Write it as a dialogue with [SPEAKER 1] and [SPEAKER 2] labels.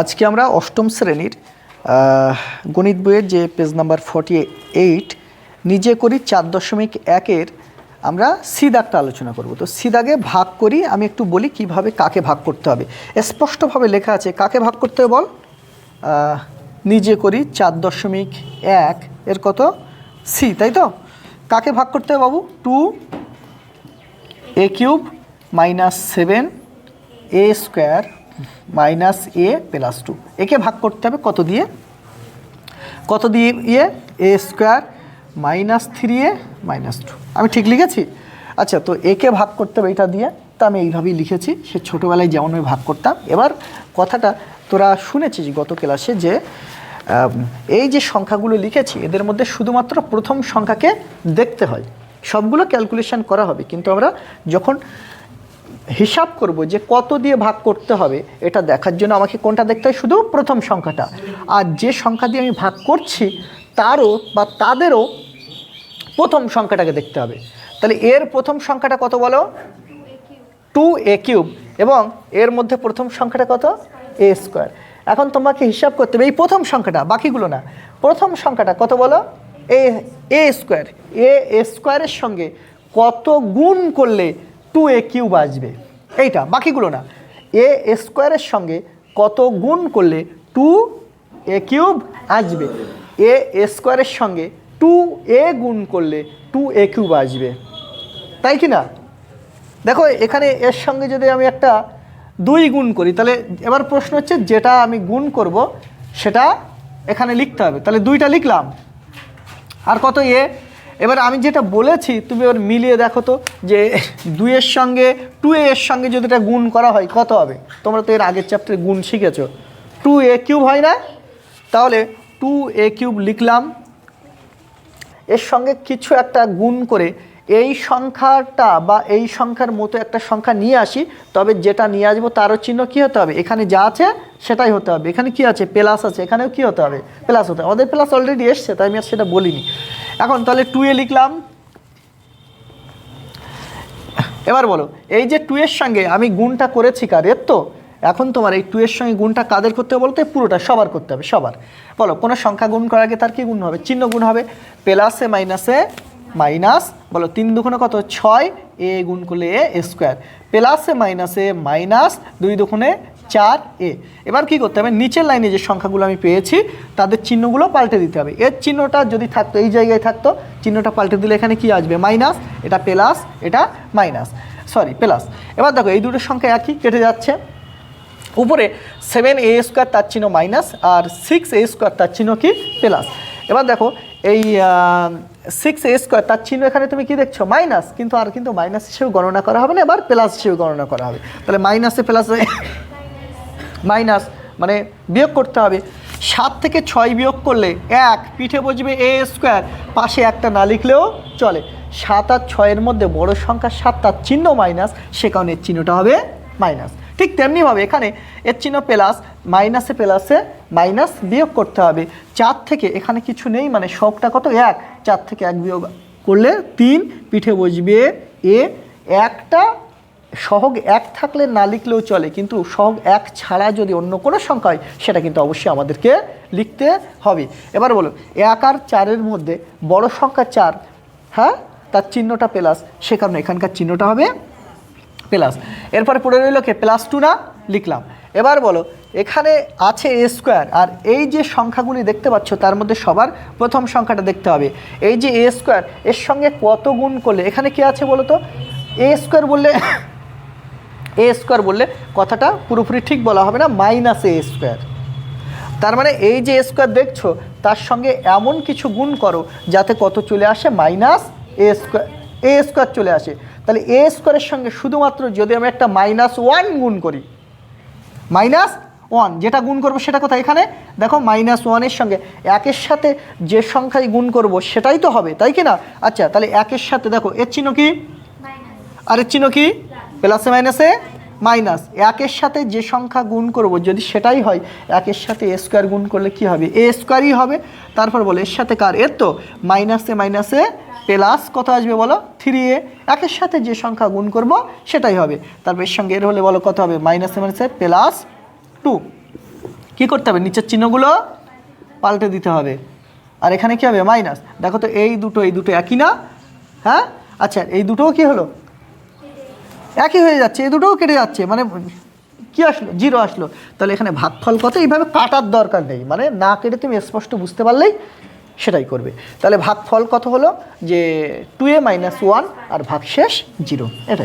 [SPEAKER 1] আজকে আমরা অষ্টম শ্রেণির গণিত বইয়ের যে পেজ নাম্বার ফর্টি এইট নিজে করি চার দশমিক একের আমরা সিদাগটা আলোচনা করব। তো সিদাগে ভাগ করি, আমি একটু বলি কীভাবে কাকে ভাগ করতে হবে। স্পষ্টভাবে লেখা আছে, কাকে ভাগ করতে হবে বল? নিজে করি চার দশমিক এক, এর কত? সি তাই তো? কাকে ভাগ করতে হবে বাবু? Two a cube minus seven a square minus a plus two. একে ভাগ করতে হবে কত দিয়ে? কত দিয়ে ইয়ে? A square minus three a minus two. আমি ঠিক লিখেছি? আচ্ছা তো একে ভাগ করতে হবে এটা দিয়ে। তা আমি এইভাবেই লিখেছি, সে ছোটোবেলায় যেমন আমি ভাগ করতাম। এবার কথাটা তোরা শুনেছিস গত ক্লাসে যে এই যে সংখ্যাগুলো লিখেছি, এদের মধ্যে শুধুমাত্র প্রথম সংখ্যাকে দেখতে হয়। সবগুলো ক্যালকুলেশন করা হবে, কিন্তু আমরা যখন হিসাব করব যে কত দিয়ে ভাগ করতে হবে, এটা দেখার জন্য আমাকে কোনটা দেখতে হয়? শুধু প্রথম সংখ্যাটা। আর যে সংখ্যা দিয়ে আমি ভাগ করছি, তারও বা তাদেরও প্রথম সংখ্যাটাকে দেখতে হবে। তাহলে এর প্রথম সংখ্যাটা কত বলো? টু এ কিউব এবং এর মধ্যে প্রথম সংখ্যাটা কত? এ স্কোয়ার এখন তোমাকে হিসাব করতে হবে, এই প্রথম সংখ্যাটা, বাকিগুলো না। প্রথম সংখ্যাটা কত বলো? এ এ স্কোয়ার এ স্কোয়ারের সঙ্গে কত গুণ করলে টু এ কিউব আসবে। এইটা, বাকিগুলো না। এ স্কোয়ারের সঙ্গে কত গুণ করলে টু এ কিউব আসবে? এ স্কোয়ারের সঙ্গে টু এ গুণ করলে টু এ কিউব আসবে। তাই কি না? দেখো, এখানে এর সঙ্গে যদি আমি একটা দুই গুণ করি, তাহলে এবার প্রশ্ন হচ্ছে যেটা আমি গুণ করব, সেটা এখানে লিখতে হবে। তাহলে দুইটা লিখলাম। আর কত এ এবার আমি যেটা বলেছি, তুমি এবার মিলিয়ে দেখো তো যে দুইয়ের সঙ্গে টু এর সঙ্গে যদি এটা গুণ করা হয়, কত হবে? তোমরা তো এর আগের চ্যাপ্টারে গুণ শিখেছো। টু এ কিউব হয় না? তাহলে টু এ কিউব লিখলাম। এর সঙ্গে কিছু একটা গুণ করে এই সংখ্যাটা বা এই সংখ্যার মতো একটা সংখ্যা নিয়ে আসি, তবে যেটা নিয়ে আসব তারও চিহ্ন কী হতে হবে? এখানে যা আছে সেটাই হতে হবে। এখানে কি আছে? প্লাস আছে। এখানেও কি হতে হবে? প্লাস হতে হবে। আমাদের প্লাস অলরেডি এসছে, তাই আমি আর সেটা বলিনি। এখন তাহলে টু এ লিখলাম। এবার বলো, এই যে টু এর সঙ্গে আমি গুণটা করেছি কাদের তো? এখন তোমার এই টু এর সঙ্গে গুণটা কাদের করতে হবে বলতে? পুরোটা সবার করতে হবে, সবার। বলো, কোনো সংখ্যা গুণ করার আগে তার কি গুণ হবে? চিহ্ন গুণ হবে। প্লাসে মাইনাসে মাইনাস বলো, তিন দুগুণে কত? ছয়, এ গুণ করলে এ স্কোয়ার প্লাসে মাইনাসে মাইনাস দুই দুগুণে চার এ। এবার কি করতে হবে? নিচের লাইনে যে সংখ্যাগুলো আমি পেয়েছি, তাদের চিহ্নগুলো পাল্টে দিতে হবে। এর চিহ্নটা যদি থাকতো, এই জায়গায় থাকতো, চিহ্নটা পাল্টে দিলে এখানে কি আসবে? মাইনাস, এটা প্লাস, এটা মাইনাস। Sorry, plus. এবার দেখো, এই দুটো সংখ্যা একই কেটে যাচ্ছে। উপরে সেভেন এ স্কোয়ার তার চিহ্ন মাইনাস, আর সিক্স এ স্কোয়ার তার চিহ্ন কি? প্লাস। এবার দেখো, এই সিক্স এ স্কোয়ার তার চিহ্ন এখানে তুমি কি দেখছ? মাইনাস। কিন্তু আর কিন্তু মাইনাস হিসেবে গণনা করা হবে না, এবার প্লাস হিসেবে গণনা করা হবে। তাহলে মাইনাসে প্লাস মাইনাস মানে বিয়োগ করতে হবে। সাত থেকে ছয় বিয়োগ করলে এক, পিঠে বসবে এ স্কোয়ার, পাশে একটা না লিখলেও চলে। সাত আর ছয়ের মধ্যে বড় সংখ্যা সাত তার চিহ্ন মাইনাস, সে কারণে এর চিহ্নটা হবে মাইনাস। ঠিক তেমনিভাবে এখানে এর চিহ্ন প্লাস, মাইনাসে প্লাসে মাইনাস বিয়োগ করতে হবে। চার থেকে এখানে কিছু নেই মানে শখটা কত? এক। চার থেকে এক বিয়োগ করলে তিন, পিঠে বসবে এ। একটা সহগ এক থাকলে না লিখলেও চলে, কিন্তু সহগ এক ছাড়া যদি অন্য কোনো সংখ্যা হয়, সেটা কিন্তু অবশ্যই আমাদেরকে লিখতে হবে। এবার বলো এক আর চারের মধ্যে বড় সংখ্যা চার হ্যাঁ? তার চিহ্নটা প্লাস সে কারণে এখানকার চিহ্নটা হবে প্লাস এরপরে পড়ে রইল কে? প্লাস টু না? লিখলাম। এবার বলো, এখানে আছে এ স্কোয়ার আর এই যে সংখ্যাগুলি দেখতে পাচ্ছ, তার মধ্যে সবার প্রথম সংখ্যাটা দেখতে হবে। এই যে এ স্কোয়ার এর সঙ্গে কত গুণ করলে, এখানে কি আছে বলো তো এ স্কোয়ার বললে এ স্কোয়ার বললে কথাটা পুরোপুরি ঠিক বলা হবে না মাইনাস এ স্কোয়ার তার মানে এই যে স্কোয়ার দেখছ তার সঙ্গে এমন কিছু গুণ করো যাতে কত চলে আসে minus a square a square চলে আসে। তাহলে এ স্কোয়ারের সঙ্গে শুধুমাত্র যদি আমি একটা মাইনাস ওয়ান গুণ করি মাইনাস ওয়ান যেটা গুণ করব সেটা কোথায়? এখানে? দেখো মাইনাস ওয়ানের সঙ্গে একের সাথে যে সংখ্যায় গুণ করব সেটাই তো হবে তাই কি না? আচ্ছা তাহলে একের সাথে দেখো এর চিহ্ন কি? আর এর চিহ্ন কি? প্লাসে মাইনাসে মাইনাস। একের সাথে যে সংখ্যা গুণ করব, যদি সেটাই হয়, একের সাথে এ স্কোয়ার গুণ করলে কি হবে? এ স্কোয়ারই হবে। তারপর বলে, এর সাথে কার? এর তো? মাইনাসে মাইনাসে প্লাস কত আসবে বলো? Three a. একের সাথে যে সংখ্যা গুণ করব, সেটাই হবে। তারপর এর সঙ্গে এর হলে বলো, কত হবে? মাইনাসে মাইনাসে প্লাস টু। কি করতে হবে? নিচের চিহ্নগুলো পাল্টে দিতে হবে। আর এখানে কি হবে? মাইনাস। দেখো তো, এই দুটো এই দুটো একই না? হ্যাঁ? আচ্ছা এই দুটোও কি হলো? একই হয়ে যাচ্ছে, এ দুটোও কেটে যাচ্ছে মানে কি আসলো? জিরো আসলো। তাহলে এখানে ভাগফল কত? এইভাবে কাটার দরকার নেই মানে না কেটে তুমি স্পষ্ট বুঝতে পারলেই সেটাই করবে। তাহলে ভাগফল কত হলো? যে টু এ মাইনাস ওয়ান আর ভাগশেষ জিরো, এটাই।